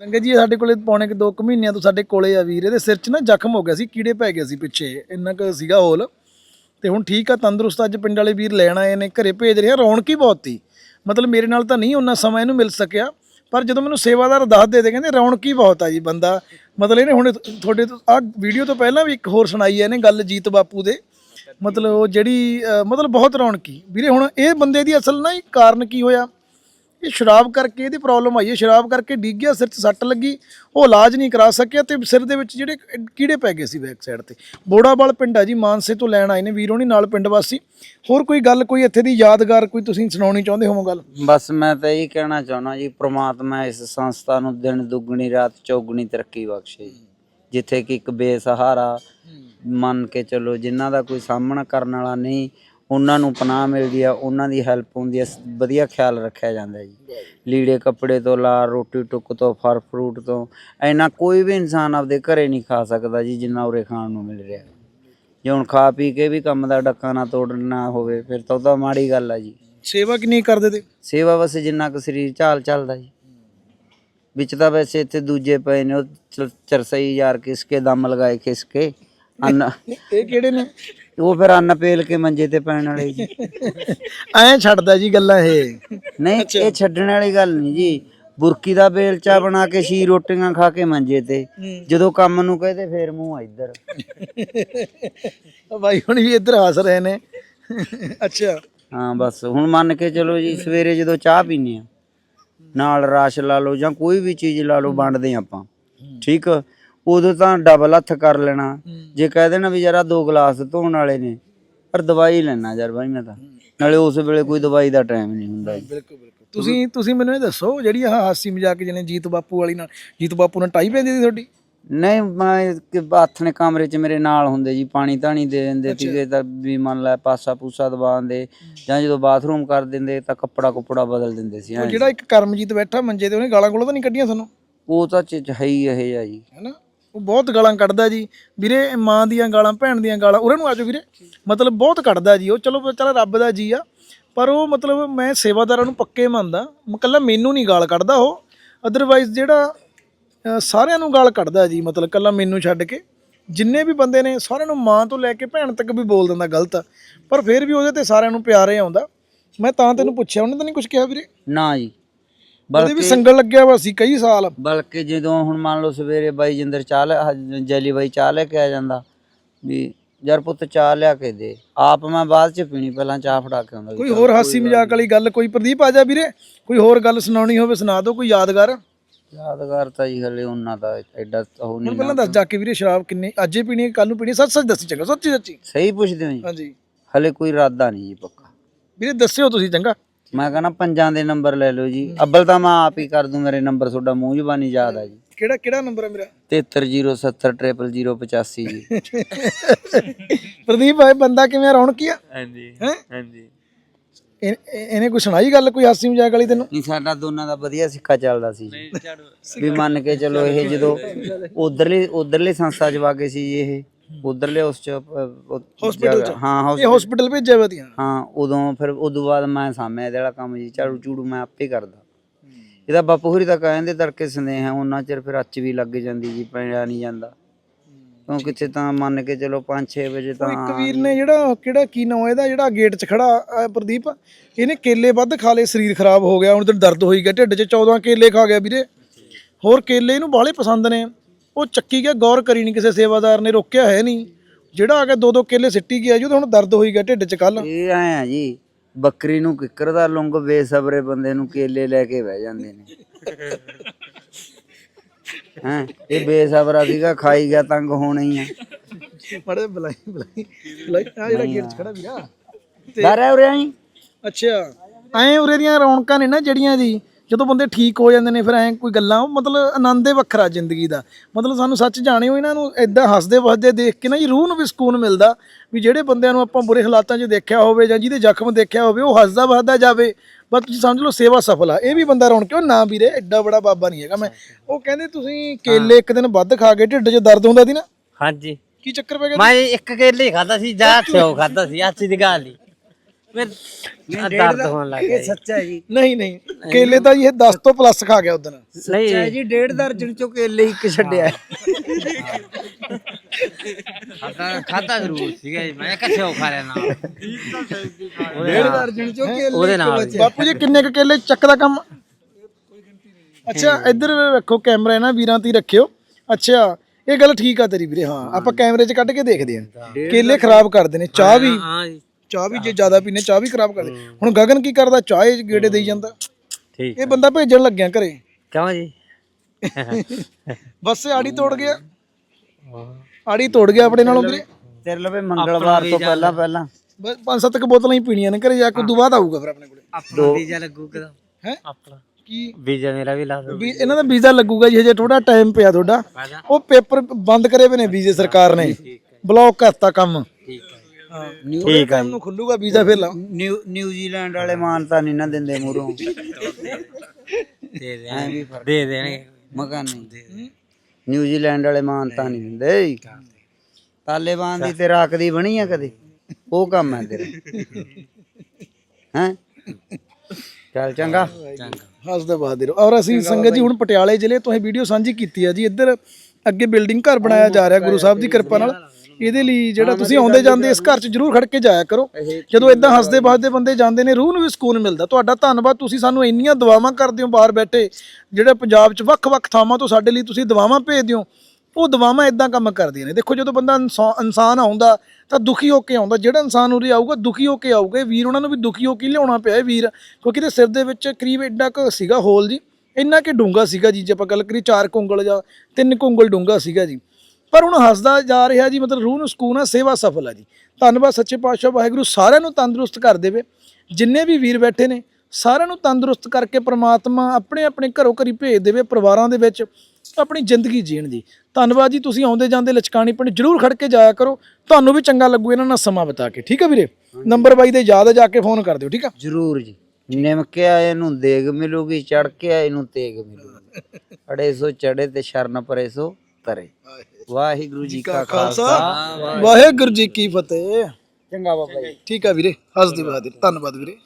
ਰੰਗੇ ਜੀ ਸਾਡੇ ਕੋਲੇ ਪੌਣੇ ਕਿ 2 ਮਹੀਨਿਆਂ ਤੋਂ ਸਾਡੇ ਕੋਲੇ ਆ ਵੀਰ। ਇਹਦੇ ਸਿਰ 'ਚ ਨਾ ਜ਼ਖਮ ਹੋ ਗਿਆ ਸੀ, ਕੀੜੇ ਪੈ ਗਏ ਸੀ ਪਿੱਛੇ। ਇੰਨਾ ਕੁ ਸੀਗਾ ਹੋਲ। ਤੇ ਹੁਣ ਠੀਕ ਆ, ਤੰਦਰੁਸਤ ਅੱਜ ਪਿੰਡ ਵਾਲੇ ਵੀਰ ਲੈਣ ਆਏ ਨੇ, ਘਰੇ ਭੇਜ ਰਹੇ ਆ। ਰੌਣਕ ਹੀ ਬਹੁਤ ਸੀ। ਮਤਲਬ ਮੇਰੇ ਨਾਲ ਤਾਂ ਨਹੀਂ ਉਹਨਾਂ ਸਮਾਂ ਇਹਨੂੰ ਮਿਲ ਸਕਿਆ। ਪਰ ਜਦੋਂ ਮੈਨੂੰ ਸੇਵਾਦਾਰ ਦੱਸ ਦੇ ਦੇ ਕਹਿੰਦੇ, ਰੌਣਕ ਹੀ ਬਹੁਤ ਆ ਜੀ ਬੰਦਾ। ਮਤਲਬ ਇਹਨੇ ਹੁਣ ਤੁਹਾਡੇ ਤੋਂ ਆ ਵੀਡੀਓ ਤੋਂ ਪਹਿਲਾਂ ਵੀ ਇੱਕ ਹੋਰ ਸੁਣਾਈ ਹੈ ਇਹਨੇ ਗੱਲ ਜੀਤ ਬਾਪੂ ਦੇ। ਮਤਲਬ ਉਹ ਜਿਹੜੀ ਮਤਲਬ ਬਹੁਤ ਰੌਣਕੀ। ਵੀਰੇ, ਹੁਣ ਇਹ ਬੰਦੇ ਦੀ ਅਸਲ ਨਾ ਕਾਰਨ ਕੀ ਹੋਇਆ? ਇਹ ਸ਼ਰਾਬ ਕਰਕੇ ਇਹਦੀ ਪ੍ਰੋਬਲਮ ਆਈ ਹੈ। ਸ਼ਰਾਬ ਕਰਕੇ ਡਿੱਗ ਗਿਆ ਸਿਰ 'ਚ ਸੱਟ ਲੱਗੀ ਉਹ ਇਲਾਜ ਨਹੀਂ ਕਰਾ ਸਕਿਆ ਤੇ ਸਿਰ ਦੇ ਵਿੱਚ ਜਿਹੜੇ ਕੀੜੇ ਪੈ ਗਏ ਸੀ ਬੈਕ ਸਾਈਡ ਤੇ। ਬੋੜਾਵਾਲ ਪਿੰਡ ਆ ਜੀ ਮਾਨਸੇ ਤੋਂ ਲੈਣ ਆਏ ਨੇ ਵੀਰ ਹੋਣੀ ਨਾਲ ਪਿੰਡ ਵਾਸੀ। ਹੋਰ ਕੋਈ ਗੱਲ ਕੋਈ ਇੱਥੇ ਦੀ ਯਾਦਗਾਰ ਕੋਈ ਤੁਸੀਂ ਸੁਣਾਉਣੀ ਚਾਹੁੰਦੇ ਹੋਵੋ ਗੱਲ? ਬਸ ਮੈਂ ਤਾਂ ਇਹ ਕਹਿਣਾ ਚਾਹੁੰਦਾ ਜੀ ਪ੍ਰਮਾਤਮਾ ਇਸ ਸੰਸਥਾ ਨੂੰ ਦਿਨ ਦੁੱਗਣੀ ਰਾਤ ਚੌਗਣੀ ਤਰੱਕੀ ਬਖਸ਼ੇ ਜਿੱਥੇ ਕਿ ਇੱਕ ਬੇਸਹਾਰਾ ਮੰਨ ਕੇ ਚੱਲੋ ਜਿਨ੍ਹਾਂ ਦਾ ਕੋਈ ਸਾਹਮਣਾ ਕਰਨ ਵਾਲਾ ਨਹੀਂ ਉਹਨਾਂ ਨੂੰ ਪਨਾਹ ਮਿਲਦੀ ਆ ਉਹਨਾਂ ਦੀ ਹੈਲਪ ਹੁੰਦੀ ਆ ਵਧੀਆ ਖਿਆਲ ਰੱਖਿਆ ਜਾਂਦਾ ਜੀ। ਲੀੜੇ ਕੱਪੜੇ ਤੋਂ ਲਾ ਰੋਟੀ ਟੁੱਕ ਤੋਂ ਫਲ ਫਰੂਟ ਤੋਂ ਐਨਾ ਕੋਈ ਵੀ ਇਨਸਾਨ ਆਪਦੇ ਘਰੇ ਨਹੀਂ ਖਾ ਸਕਦਾ ਜੀ ਜਿੰਨਾ ਉਰੇ ਖਾਣ ਨੂੰ ਮਿਲ ਰਿਹਾ। ਜੇ ਹੁਣ ਖਾ ਪੀ ਕੇ ਵੀ ਕੰਮ ਦਾ ਡੱਕਾ ਨਾ ਤੋੜਨਾ ਹੋਵੇ ਫਿਰ ਤਾਂ ਉਹ ਤਾਂ ਮਾੜੀ ਗੱਲ ਆ ਜੀ। ਸੇਵਾ ਕਿੰਨੀ ਕਰਦੇ ਤੇ? ਸੇਵਾ ਬਸ ਜਿੰਨਾ ਕੁ ਸਰੀਰ ਚਾਲ ਚੱਲਦਾ ਜੀ। ਵਿੱਚ ਤਾਂ ਵੈਸੇ ਇੱਥੇ ਦੂਜੇ ਪਏ ਨੇ ਉਹ ਚਰਸਈ ਯਾਰ ਕਿਸਕੇ ਦਮ ਲਗਾਏ ਅੰਨ ਇਹ ਕਿਹੜੇ ਨੇ? ਉਹ ਫਿਰ ਅੰਨ ਪੇਲ ਕੇ ਮੰਜੇ ਤੇ ਪੈਣ ਵਾਲੇ ਜੀ। ਐਂ ਛੱਡਦਾ ਜੀ ਗੱਲਾਂ ਇਹ। ਨਹੀਂ ਇਹ ਛੱਡਣ ਵਾਲੀ ਗੱਲ ਨਹੀਂ ਜੀ। ਬੁਰਕੀ ਦਾ ਬੇਲਚਾ ਬਣਾ ਕੇ ਛੀ ਰੋਟੀਆਂ ਖਾ ਕੇ ਮੰਜੇ ਤੇ। ਜਦੋਂ ਕੰਮ ਨੂੰ ਕਹਦੇ ਫੇਰ ਮੂੰਹ ਇੱਧਰ। ਬਾਈ ਹੁਣ ਵੀ ਇੱਧਰ ਹੱਸ ਰਹੇ ਨੇ। ਅੱਛਾ। ਹਾਂ ਬਸ। ਹੁਣ ਮੰਨ ਕੇ ਚਲੋ ਜੀ ਸਵੇਰੇ ਜਦੋਂ ਚਾਹ ਪੀਨੇ ਆ ਨਾਲ ਰਸ ਲਾ ਲਓ ਜਾਂ ਕੋਈ ਵੀ ਚੀਜ਼ ਲਾ ਲਓ ਵੰਡਦੇ ਆਪਾਂ। ਠੀਕ? ਉਦੋਂ ਤਾਂ ਡਬਲ ਹੱਥ ਕਰ ਲੈਣਾ। ਜੇ ਕਹਿ ਦੇਣਾ ਵੀ ਯਾਰਾ ਦੋ ਗਲਾਸ ਧੋਣ ਵਾਲੇ ਨੇ ਪਰ ਦਵਾਈ ਲੈਣਾ ਯਾਰ ਬਾਈ ਮੈਂ ਤਾਂ। ਨਾਲੇ ਉਸ ਵੇਲੇ ਕੋਈ ਦਵਾਈ ਦਾ ਟਾਈਮ ਨਹੀਂ ਹੁੰਦਾ ਜੀ। ਬਿਲਕੁਲ ਬਿਲਕੁਲ। ਤੁਸੀਂ ਤੁਸੀਂ ਮੈਨੂੰ ਇਹ ਦੱਸੋ ਜਿਹੜੀ ਆਹ ਹਾਸੀ ਮਜ਼ਾਕ ਜਿਹਨੇ ਜੀਤ ਬਾਪੂ ਵਾਲੀ ਨਾਲ ਜੀਤ ਬਾਪੂ ਨਾਲ ਟਾਈ ਪੈਂਦੀ ਸੀ ਤੁਹਾਡੀ? ਨਹੀਂ ਮੈਂ ਕਿ ਹੱਥ ਨੇ ਕਮਰੇ 'ਚ ਮੇਰੇ ਨਾਲ ਹੁੰਦੇ ਜੀ ਪਾਣੀ ਧਾਣੀ ਦੇ ਦਿੰਦੇ ਸੀਗੇ ਤਾਂ ਵੀ ਮੰਨ ਲੈ ਪਾਸਾ ਪੂਸਾ ਦਬਾਉਂਦੇ ਜਾਂ ਜਦੋਂ ਬਾਥਰੂਮ ਕਰ ਦਿੰਦੇ ਤਾਂ ਕੱਪੜਾ ਕੁੱਪੜਾ ਬਦਲ ਦਿੰਦੇ ਸੀ ਉਹ। ਜਿਹੜਾ ਇੱਕ ਕਰਮਜੀਤ ਬੈਠਾ ਮੰਜੇ ਤੇ ਉਹਨੇ ਗਾਲਾਂ ਗੋਲਾਂ ਤਾਂ ਨਹੀਂ ਕੱਢੀਆਂ ਤੁਹਾਨੂੰ? ਉਹ ਤਾਂ ਚ ਹੈ ਹੀ ਇਹ ਆ ਜੀ। ਹੈਨਾ ਉਹ ਬਹੁਤ ਗਾਲਾਂ ਕੱਢਦਾ ਜੀ। ਵੀਰੇ ਮਾਂ ਦੀਆਂ ਗਾਲਾਂ, ਭੈਣ ਦੀਆਂ ਗਾਲਾਂ ਉਹਨਾਂ ਨੂੰ ਆਜੋ ਵੀਰੇ। ਮਤਲਬ ਬਹੁਤ ਕੱਢਦਾ ਜੀ। ਉਹ ਚਲੋ, ਚਲ ਰੱਬ ਦਾ ਜੀ ਆ। ਪਰ ਉਹ ਮਤਲਬ ਮੈਂ ਸੇਵਾਦਾਰਾਂ ਨੂੰ ਪੱਕੇ ਮੰਨਦਾ। ਇਕੱਲਾ ਮੈਨੂੰ ਨਹੀਂ ਗਾਲ ਕੱਢਦਾ ਉਹ। ਅਦਰਵਾਈਜ਼ ਜਿਹੜਾ ਸਾਰਿਆਂ ਨੂੰ ਗਾਲ ਕੱਢਦਾ ਜੀ, ਮਤਲਬ ਇਕੱਲਾ ਮੈਨੂੰ ਛੱਡ ਕੇ। ਜਿੰਨੇ ਵੀ ਬੰਦੇ ਨੇ, ਸਾਰਿਆਂ ਨੂੰ ਮਾਂ ਤੋਂ ਲੈ ਕੇ ਭੈਣ ਤੱਕ ਵੀ ਬੋਲ ਦਿੰਦਾ ਗਲਤ। ਪਰ ਫਿਰ ਵੀ ਉਹਦੇ ਤੇ ਸਾਰਿਆਂ ਨੂੰ ਪਿਆਰ ਹੀ ਆਉਂਦਾ। ਮੈਂ ਤਾਂ ਤੈਨੂੰ ਪੁੱਛਿਆ, ਉਹਨੇ ਤਾਂ ਨਹੀਂ ਕੁਝ ਕਿਹਾ ਵੀਰੇ? ਨਾ ਜੀ। ਉਹਦੇ ਵੀ ਸੰਗਲ ਲੱਗਿਆ ਵਾ ਸੀ ਕਈ ਸਾਲ। ਬਲਕਿ ਜਦੋਂ ਹੁਣ ਮੰਨ ਲਓ ਸਵੇਰੇ ਬਾਈ ਜਿੰਦਰ ਚਾਹ ਜੈਲੀ ਬਾਈ ਚਾਹ ਲੈ ਕੇ ਆ ਜਾਂਦਾ ਵੀ ਯਾਰ ਪੁੱਤ ਚਾਹ ਲਿਆ ਕੇ ਦੇ। ਆਪ ਮੈਂ ਬਾਅਦ ਚ ਪੀਣੀ ਪਹਿਲਾਂ ਚਾਹ ਫੜਾ ਕੇ ਆਉਂਦਾ ਕੋਈ ਹੋਰ ਹਾਸੀ ਮਜ਼ਾਕ ਵਾਲੀ ਗੱਲ ਕੋਈ ਪ੍ਰਦੀਪ ਆ ਜਾ ਵੀਰੇ ਕੋਈ ਹੋਰ ਗੱਲ ਸੁਣਾਉਣੀ ਹੋਵੇ ਸੁਣਾ ਦਿਓ ਕੋਈ ਯਾਦਗਾਰ। ਯਾਦਗਾਰ ਤਾਂ ਜੀ ਹਲੇ ਉਹਨਾਂ ਦਾ ਐਡਾ ਉਹ ਨਹੀਂ ਪਹਿਲਾਂ ਦੱਸ ਜਾ ਕੇ ਵੀਰੇ ਸ਼ਰਾਬ ਕਿੰਨੀ ਅੱਜੇ ਪੀਣੀ ਹੈ ਕੱਲ ਨੂੰ ਪੀਣੀ ਹੈ? ਸੱਚ ਸੱਚ ਦੱਸੀ ਚੰਗਾ ਸੱਚੀ ਸੱਚੀ। ਸਹੀ ਪੁੱਛਦੇ ਹੋ ਜੀ। ਹਾਂਜੀ। ਹਲੇ ਕੋਈ ਇਰਾਦਾ ਨਹੀਂ ਜੀ ਪੱਕਾ। ਵੀਰੇ ਦੱਸਿਓ ਤੁਸੀਂ ਚੰਗਾ। ਮੈਂ ਕਹਿੰਦਾ ਪੰਜਾਂ ਦੇ ਨੰਬਰ ਲੈ ਲਓ ਜੀ। ਅੱਬਲ ਤਾਂ ਮੈਂ ਆਪ ਹੀ ਕਰ ਦੂੰ ਮੇਰੇ ਨੰਬਰ ਤੁਹਾਡਾ ਮੂੰਹ ਜ਼ਬਾਨੀ ਯਾਦ ਆ ਜੀ। ਕਿਹੜਾ ਕਿਹੜਾ ਨੰਬਰ ਹੈ ਮੇਰਾ? 7307000085 ਜੀ। ਪ੍ਰਦੀਪ ਭਾਈ ਬੰਦਾ ਕਿਵੇਂ ਰੌਣਕੀ ਆ? ਹਾਂਜੀ। ਹੈ? ਹਾਂਜੀ। ਇਹਨੇ ਕੋਈ ਸੁਣਾਈ ਗੱਲ ਕੋਈ ਹਾਸੀ ਮਜ਼ਾਕ ਵਾਲੀ ਤੈਨੂੰ? ਨਹੀਂ ਸਾਡਾ ਦੋਨਾਂ ਦਾ ਵਧੀਆ ਸਿੱਖਾ ਚੱਲਦਾ ਸੀ ਜੀ। ਵੀ ਮੰਨ ਕੇ ਚਲੋ ਇਹ ਜਦੋਂ ਉਧਰਲੇ ਉਧਰਲੇ ਸੰਸਥਾ ਚ ਵਾਗੇ ਸੀ ਜੀ ਇਹ। ਉਧਰਲੇ ਉਸ ਚ ਹਸਪੀਟਲ ਚ? ਹਾਂ ਇਹ ਹੌਸ- ਹਸਪੀਟਲ ਭੇਜਿਆ ਵਧੀਆ ਹਾਂ ਉਦੋਂ ਫਿਰ ਉਦੋਂ ਬਾਅਦ ਮੈਂ ਸਾਹਮਣੇ ਇਹਦੇ ਵਾਲਾ ਕੰਮ ਜੀ ਝਾੜੂ ਝੂੜੂ ਮੈਂ ਆਪੇ ਕਰਦਾ। ਇਹਦਾ ਬਾਪੂ ਹੋਰੀ ਤਾਂ ਕਹਿੰਦੇ ਤੜਕੇ ਸੰਦੇਹ ਹੈ ਉਹਨਾਂ ਚਿਰ ਫਿਰ ਅੱਚ ਵੀ ਲੱਗ ਜਾਂਦੀ ਜੀ ਪੈਣਾ ਨਹੀਂ ਜਾਂਦਾ। ਕਿਉਂ ਕਿੱਥੇ ਤਾਂ ਮੰਨ ਕੇ ਚਲੋ 5-6 ਵਜੇ ਤਾਂ ਇੱਕ ਵੀਰ ਨੇ ਜਿਹੜਾ ਕਿਹੜਾ ਕੀ ਨਾਂ ਇਹਦਾ ਜਿਹੜਾ ਗੇਟ 'ਚ ਖੜਾ ਪ੍ਰਦੀਪ ਇਹਨੇ ਕੇਲੇ ਵੱਧ ਖਾ ਲਏ ਸਰੀਰ ਖਰਾਬ ਹੋ ਗਿਆ ਹੁਣ ਤੇ ਦਰਦ ਹੋਈ ਗਿਆ ਢਿੱਡ 'ਚ 14 ਕੇਲੇ ਖਾ ਗਿਆ ਵੀਰੇ। ਹੋਰ ਕੇਲੇ ਇਹਨੂੰ ਬਾਹਲੇ ਪਸੰਦ ਨੇ। ਉਹ ਚੱਕੀ ਗਿਆ ਗੌਰ ਕਰੀ ਨਹੀਂ ਕਿਸੇ ਸੇਵਾਦਾਰ ਨੇ ਰੋਕਿਆ ਹੈ ਨਹੀਂ। ਜਿਹੜਾ ਆ ਕੇ ਦੋ ਦੋ ਕੇਲੇ ਸਿੱਟੀ ਗਿਆ ਜੀ ਉਹਦੇ ਹੁਣ ਦਰਦ ਹੋਈ ਗਿਆ ਢਿੱਡ 'ਚ ਕੱਲ ਇਹ ਐ ਆ ਜੀ ਬੱਕਰੀ ਨੂੰ ਕਿੱਕਰ ਦਾ ਲੁੰਗ ਬੇਸਬਰੇ ਬੰਦੇ ਨੂੰ ਕੇਲੇ ਲੈ ਕੇ ਬਹਿ ਜਾਂਦੇ ਨੇ। ਹਾਂ ਇਹ ਬੇਸਬਰਾ ਸੀਗਾ ਖਾਈ ਗਿਆ ਤੰਗ ਹੋਣਾ ਹੀ ਆ। ਮੜੇ ਬਲਾਈ ਬਲਾਈ ਬਲਾਈ। ਆ ਜਿਹੜਾ ਗੇਟ 'ਚ ਖੜਾ ਵੀਰਾ। ਦਾਰੇ ਉਰੇ ਆਈ ਅੱਛਾ ਐਂ ਉਰੇ ਦੀਆਂ ਰੌਣਕਾਂ ਨੇ ਨਾ ਜਿਹੜੀਆਂ ਜੀ ਜਦੋਂ ਬੰਦੇ ਠੀਕ ਹੋ ਜਾਂਦੇ ਨੇ ਫਿਰ ਐਂ ਕੋਈ ਗੱਲਾਂ ਮਤਲਬ ਆਨੰਦ ਹੀ ਵੱਖਰਾ ਜ਼ਿੰਦਗੀ ਦਾ। ਮਤਲਬ ਸਾਨੂੰ ਸੱਚ ਜਾਣਿਓ ਇਹਨਾਂ ਨੂੰ ਐਦਾਂ ਹੱਸਦੇ ਵਸਦੇ ਦੇਖ ਕੇ ਨਾ ਜੀ ਰੂਹ ਨੂੰ ਵੀ ਸਕੂਨ ਮਿਲਦਾ ਵੀ ਜਿਹੜੇ ਬੰਦਿਆਂ ਨੂੰ ਆਪਾਂ ਬੁਰੇ ਹਾਲਾਤਾਂ 'ਚ ਦੇਖਿਆ ਹੋਵੇ ਜਾਂ ਜਿਹਦੇ ਜ਼ਖਮ ਦੇਖਿਆ ਹੋਵੇ ਉਹ ਹੱਸਦਾ ਵਸਦਾ ਜਾਵੇ। ਬਸ ਤੁਸੀਂ ਸਮਝ ਲਓ ਸੇਵਾ ਸਫਲ ਆ। ਇਹ ਵੀ ਬੰਦਾ ਰੌਣਕ ਉਹ ਨਾ ਵੀਰੇ ਐਡਾ ਬੜਾ ਬਾਬਾ ਨਹੀਂ ਹੈਗਾ। ਮੈਂ ਉਹ ਕਹਿੰਦੇ ਤੁਸੀਂ ਕੇਲੇ ਇੱਕ ਦਿਨ ਵੱਧ ਖਾ ਕੇ ਢਿੱਡ 'ਚ ਦਰਦ ਹੁੰਦਾ ਸੀ ਨਾ? ਹਾਂਜੀ। ਕੀ ਚੱਕਰ ਪੈ ਗਿਆ ਮੈਂ ਇੱਕ ਕੇਲੇ ਖਾਦਾ ਸੀ ਜਾਂ ਸਿਓ ਖਾਦਾ ਸੀ ਅੱਛੀ ਦੀ ਗੱਲ ਹੀ ਫਿਰ ਦਰਦ ਹੋਣ ਲੱਗ ਗਿਆ ਜੀ। ਸੱਚਾ ਜੀ। ਨਹੀਂ ਨਹੀਂ ਕੇਲੇ ਤਾਂ ਜੀ ਇਹ 10 ਤੋਂ ਪਲੱਸ ਖਾ ਗਿਆ ਉਦੋਂ ਨਹੀਂ ਜੀ ਡੇਢ ਦਰਜਨ ਚੋਂ ਕੇਲੇ ਇੱਕ ਛੱਡਿਆ। ਖਾਤਾ ਖਾਤਾ ਜ਼ਰੂਰ ਸੀਗਾ ਜੀ ਮੈਂ ਕਿੱਥੇ ਉਹ ਖਾ ਲੈਣਾ। ਡੇਢ ਦਰਜਨ ਚੋਂ ਕੇਲੇ ਉਹਦੇ ਨਾਲ ਬਾਪੂ ਜੀ ਕਿੰਨੇ ਕੁ ਕੇਲੇ? ਚੱਕ ਦਾ ਕੰਮ। ਅੱਛਾ ਇੱਧਰ ਰੱਖੋ ਕੈਮਰਾ ਇਹਨਾਂ ਵੀਰਾਂ ਤੇ ਹੀ ਰੱਖਿਓ। ਅੱਛਾ ਇਹ ਗੱਲ ਠੀਕ ਆ ਤੇਰੀ ਵੀਰੇ ਹਾਂ। ਆਪਾਂ ਕੈਮਰੇ 'ਚ ਕੱਢ ਕੇ ਦੇਖਦੇ ਆਂ ਕੇਲੇ ਖਰਾਬ ਕਰਦੇ ਨੇ ਚਾਹ ਵੀ। ਹਾਂ ਜੀ। ਚਾਹ ਵੀ ਜੇ ਜ਼ਿਆਦਾ ਪੀਨੇ ਚਾਹ ਵੀ ਖਰਾਬ ਕਰਦੇ। ਹੁਣ ਗਗਨ ਕੀ ਕਰਦਾ? ਚਾਹ ਇਹ ਗੇੜੇ ਦੇਈ ਜਾਂਦਾ। ਠੀਕ ਇਹ ਬੰਦਾ ਭੇਜਣ ਲੱਗਿਆ ਘਰੇ। ਕਿਉਂ ਜੀ? ਬਸ ਇਹ ਆੜੀ ਤੋੜ ਗਿਆ। ਆੜੀ ਤੋੜ ਗਿਆ ਆਪਣੇ ਨਾਲੋਂ ਵੀਰੇ। ਤੇਰੇ ਲਵੇ ਮੰਗਲਵਾਰ ਤੋਂ ਪਹਿਲਾਂ ਪਹਿਲਾਂ। ਬਸ ਪੰਜ ਸੱਤ ਕੁ ਬੋਤਲਾਂ ਹੀ ਪੀਣੀਆਂ ਨੇ ਘਰੇ ਜਾ ਕੇ ਉਦੋਂ ਬਾਅਦ ਆਊਗਾ ਫਿਰ ਆਪਣੇ ਕੋਲੇ। ਆਪਣਾ ਵੀਜ਼ਾ ਲੱਗੂ ਕਦੋਂ ਹੈ? ਆਪਣਾ। ਕੀ? ਵੀਜ਼ਾ ਮੇਰਾ ਵੀ ਲਾ ਦੋ। ਵੀ ਇਹਨਾਂ ਦਾ ਵੀਜ਼ਾ ਲੱਗੂਗਾ ਜੀ ਹਜੇ ਥੋੜਾ ਟਾਈਮ ਪਿਆ ਤੁਹਾਡਾ। ਉਹ ਪੇਪਰ ਬੰਦ ਕਰੇ ਪਏ ਨੇ ਵੀਜ਼ੇ ਸਰਕਾਰ ਨੇ। ਬਲੌਕ ਕਰਤਾ ਕੰਮ। ਠੀਕ ਠੀਕ ਹੈ ਨੂੰ ਖੁੱਲੂਗਾ ਵੀਜ਼ਾ ਫਿਰ ਲਾ ਨਿਊ ਨਿਊਜ਼ੀਲੈਂਡ ਵਾਲੇ ਮਾਨਤਾ ਨਹੀਂ ਨਾ ਦਿੰਦੇ ਮੂਰੋਂ ਦੇ ਦੇ ਦੇ ਦੇਣਗੇ। ਮਗਾ ਨਹੀਂ। ਨਿਊਜ਼ੀਲੈਂਡ ਵਾਲੇ ਮਾਨਤਾ ਨਹੀਂ। ਦਿੰਦੇ। ਤਾਲਿਬਾਨ ਦੀ ਤੇ ਰਾਕ ਦੀ ਬਣੀ ਆ ਕਦੇ? ਉਹ ਕੰਮ ਹੈ ਤੇਰਾ। ਹੈ? ਚੱਲ ਚੰਗਾ। ਚੰਗਾ। ਹੱਸਦਾ ਬਹਾਦਰ ਔਰ ਅਸੀਂ ਸੰਗਤ ਜੀ ਹੁਣ ਪਟਿਆਲੇ ਜ਼ਿਲ੍ਹੇ ਤੋਂ ਇਹ ਵੀਡੀਓ ਸਾਂਝੀ ਕੀਤੀ ਆ ਜੀ। ਇੱਧਰ ਅੱਗੇ ਬਿਲਡਿੰਗ ਘਰ ਬਣਾਇਆ ਜਾ ਰਿਹਾ ਗੁਰੂ ਸਾਹਿਬ ਦੀ ਕਿਰਪਾ ਨਾਲ। ਇਹਦੇ ਲਈ ਜਿਹੜਾ ਤੁਸੀਂ ਆਉਂਦੇ ਜਾਂਦੇ ਇਸ ਘਰ 'ਚ ਜਰੂਰ ਖੜ ਕੇ ਜਾਇਆ ਕਰੋ। ਜਦੋਂ ਇਦਾਂ ਹੱਸਦੇ ਬਹਸਦੇ ਬੰਦੇ ਜਾਂਦੇ ਨੇ ਰੂਹ ਨੂੰ ਵੀ ਸਕੂਨ ਮਿਲਦਾ। ਤੁਹਾਡਾ ਧੰਨਵਾਦ ਤੁਸੀਂ ਸਾਨੂੰ ਇੰਨੀਆਂ ਦੁਆਵਾਂ ਕਰਦੇ ਹੋ ਬਾਹਰ ਬੈਠੇ। ਜਿਹੜੇ ਪੰਜਾਬ 'ਚ ਵੱਖ-ਵੱਖ ਥਾਵਾਂ ਤੋਂ ਸਾਡੇ ਲਈ ਤੁਸੀਂ ਦੁਆਵਾਂ ਭੇਜਦੇ ਹੋ ਉਹ ਦੁਆਵਾਂ ਇਦਾਂ ਕੰਮ ਕਰਦੀਆਂ ਨੇ। ਦੇਖੋ ਜਦੋਂ ਬੰਦਾ ਇਨਸਾ- ਇਨਸਾਨ ਆਉਂਦਾ ਤਾਂ ਦੁਖੀ ਹੋ ਕੇ ਆਉਂਦਾ। ਜਿਹੜਾ ਇਨਸਾਨ ਉਰੇ ਆਊਗਾ ਦੁਖੀ ਹੋ ਕੇ ਆਊਗਾ। ਵੀਰ ਉਹਨਾਂ ਨੂੰ ਵੀ ਦੁਖੀ ਹੋ ਕੇ ਲਿਆਉਣਾ ਪਿਆ ਵੀਰ। ਕਿਉਂਕਿ ਇਹਦੇ ਸਿਰ ਦੇ ਵਿੱਚ ਕਰੀਬ ਐਡਾ ਕੁ ਸੀਗਾ ਹੋਲ ਜੀ। ਇੰਨਾ ਕਿ ਡੂੰਗਾ ਸੀਗਾ ਜੀ ਜੇ ਆਪਾਂ ਗੱਲ ਕਰੀ ਚਾਰ ਕੁੰਗਲ ਜਾਂ ਤਿੰਨ ਕੁੰਗਲ ਡੂੰਗਾ ਸੀਗਾ ਜੀ। ਪਰ ਹੁਣ ਹੱਸਦਾ ਜਾ ਰਿਹਾ ਜੀ ਮਤਲਬ ਰੂਹ ਨੂੰ ਸਕੂਨ ਆ ਸੇਵਾ ਸਫਲ ਆ ਜੀ। ਧੰਨਵਾਦ ਸੱਚੇ ਪਾਤਸ਼ਾਹ ਵਾਹਿਗੁਰੂ ਸਾਰਿਆਂ ਨੂੰ ਤੰਦਰੁਸਤ ਕਰ ਦੇਵੇ। ਜਿੰਨੇ ਵੀ ਵੀਰ ਬੈਠੇ ਨੇ ਸਾਰਿਆਂ ਨੂੰ ਤੰਦਰੁਸਤ ਕਰਕੇ ਪ੍ਰਮਾਤਮਾ ਆਪਣੇ ਆਪਣੇ ਘਰੋਂ ਘਰੀ ਭੇਜ ਦੇਵੇ ਪਰਿਵਾਰਾਂ ਦੇ ਵਿੱਚ ਆਪਣੀ ਜ਼ਿੰਦਗੀ ਜੀਣ ਜੀ ਧੰਨਵਾਦ ਜੀ ਤੁਸੀਂ ਆਉਂਦੇ ਜਾਂਦੇ ਲਚਕਾਣੀ ਪਿੰਡ ਜਰੂਰ ਖੜ ਕੇ ਜਾਇਆ ਕਰੋ। ਤੁਹਾਨੂੰ ਵੀ ਚੰਗਾ ਲੱਗੂ ਇਹਨਾਂ ਨਾਲ ਸਮਾਂ ਬਿਤਾ ਕੇ ਠੀਕ ਹੈ ਵੀਰੇ? ਨੰਬਰ ਬਾਈ ਦੇ ਯਾਦ ਜਾ ਕੇ ਫੋਨ ਕਰ ਦਿਓ ਠੀਕ ਆ? ਜ਼ਰੂਰ ਜੀ। ਨਿਮਕੇ ਆਏ ਨੂੰ ਦੇਗ ਮਿਲੂਗੀ ਚੜ ਕੇ ਆਏ ਨੂੰ ਤੇਗ ਮਿਲੂਗੀ। ਅੜੇ ਸੋ ਚੜੇ ਤੇ ਸ਼ਰਨ ਪਰੇ ਸੋ ਤਰੇ। ਵਾਹਿਗੁਰੂ ਜੀ ਕਾ ਖਾਲਸਾ। ਵਾਹਿਗੁਰੂ ਜੀ ਕੀ ਫਤਿਹ। ਚੰਗਾ ਬਾਬਾ ਜੀ। ਠੀਕ ਆ ਵੀਰੇ ਹੱਸਦੇ ਬਹਾਦਰ ਧੰਨਵਾਦ ਵੀਰੇ।